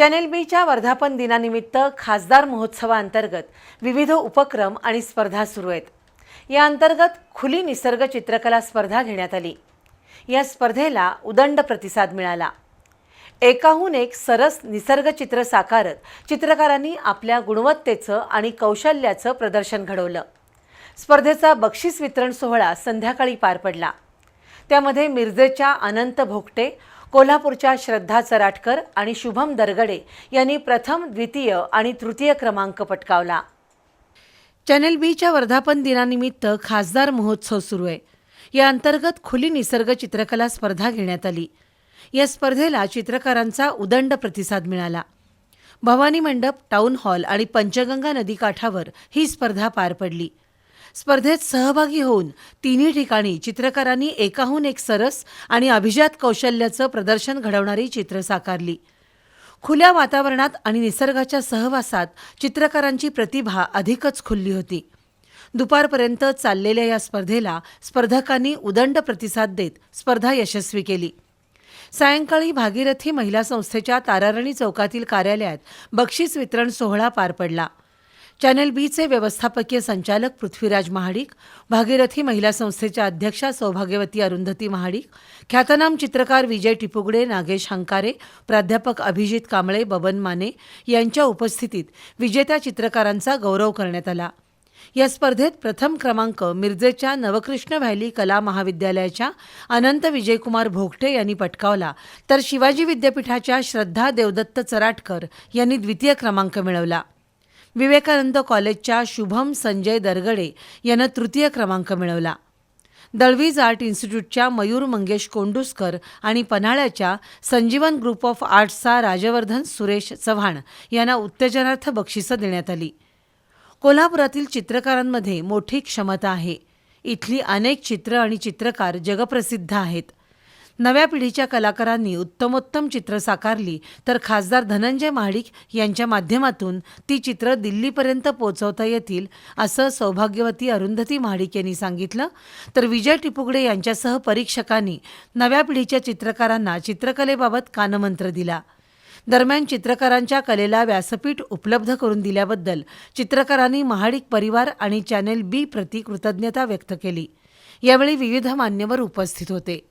Channel बीच्या वर्धापन दिनानिमित्त खासदार महोत्सवाअंतर्गत विविध उपक्रम आणि स्पर्धा सुरू आहेत. या अंतर्गत खुली निसर्ग चित्रकला स्पर्धा घेण्यात आली. या स्पर्धेला उदंड प्रतिसाद मिळाला. एकाहून एक सरस निसर्ग चित्र साकारत चित्रकारांनी आपल्या गुणवत्तेचं आणि कौशल्याचं प्रदर्शन घडवलं. स्पर्धेचा बक्षीस वितरण सोहळा संध्याकाळी पार पडला. त्यामध्ये मिरजेच्या अनंत भोगटे कोल्हापूरच्या श्रद्धा चराटकर आणि शुभम दरगडे यांनी प्रथम द्वितीय आणि तृतीय क्रमांक पटकावला. चॅनेल बीच्या वर्धापन दिनानिमित्त खासदार महोत्सव सुरू आहे. या अंतर्गत खुली निसर्ग चित्रकला स्पर्धा घेण्यात आली. या स्पर्धेला चित्रकारांचा उदंड प्रतिसाद मिळाला. भवानी मंडप टाऊन हॉल आणि पंचगंगा नदीकाठावर ही स्पर्धा पार पडली. स्पर्धेत सहभागी होऊन तिन्ही ठिकाणी चित्रकारांनी एकाहून एक सरस आणि अभिजात कौशल्याचं प्रदर्शन घडवणारी चित्र साकारली. खुल्या वातावरणात आणि निसर्गाच्या सहवासात चित्रकारांची प्रतिभा अधिकच खुलली होती. दुपारपर्यंत चाललेल्या या स्पर्धेला स्पर्धकांनी उदंड प्रतिसाद देत स्पर्धा यशस्वी केली. सायंकाळी भागीरथी महिला संस्थेच्या तारारणी चौकातील कार्यालयात बक्षीस वितरण सोहळा पार पडला. चॅनेल बीचे व्यवस्थापकीय संचालक पृथ्वीराज महाडिक भागीरथी महिला संस्थेच्या अध्यक्षा सौभाग्यवती अरुंधती महाडिक ख्यातनाम चित्रकार विजय टिपुगडे नागेश हंकारे प्राध्यापक अभिजित कांबळे बबन माने यांच्या उपस्थितीत विजेत्या चित्रकारांचा गौरव करण्यात आला. या स्पर्धेत प्रथम क्रमांक मिरजेच्या नवकृष्ण व्हॅली कला महाविद्यालयाच्या अनंत विजयकुमार भोगटे यांनी पटकावला. तर शिवाजी विद्यापीठाच्या श्रद्धा देवदत्त चराटकर यांनी द्वितीय क्रमांक मिळवला. विवेकानंद कॉलेजच्या शुभम संजय दरगडे यानं तृतीय क्रमांक मिळवला. दळवीज आर्ट इन्स्टिट्यूटच्या मयूर मंगेश कोंडुस्कर आणि पन्हाळ्याच्या संजीवन ग्रुप ऑफ आर्ट्सचा राजवर्धन सुरेश चव्हाण यांना उत्तेजनार्थ बक्षिसं देण्यात आली. कोल्हापुरातील चित्रकारांमध्ये मोठी क्षमता आहे. इथली अनेक चित्र आणि चित्रकार जगप्रसिद्ध आहेत. नव्या पिढीच्या कलाकारांनी उत्तमोत्तम चित्र साकारली तर खासदार धनंजय महाडिक यांच्या माध्यमातून ती चित्र दिल्लीपर्यंत पोहोचवता येतील असं सौभाग्यवती अरुंधती महाडिक यांनी सांगितलं. तर विजय टिपुगडे यांच्यासह परीक्षकांनी नव्या पिढीच्या चित्रकारांना चित्रकलेबाबत कानमंत्र दिला. दरम्यान चित्रकारांच्या कलेला व्यासपीठ उपलब्ध करून दिल्याबद्दल चित्रकारांनी महाडिक परिवार आणि चॅनेल बी प्रती कृतज्ञता व्यक्त केली. यावेळी विविध मान्यवर उपस्थित होते.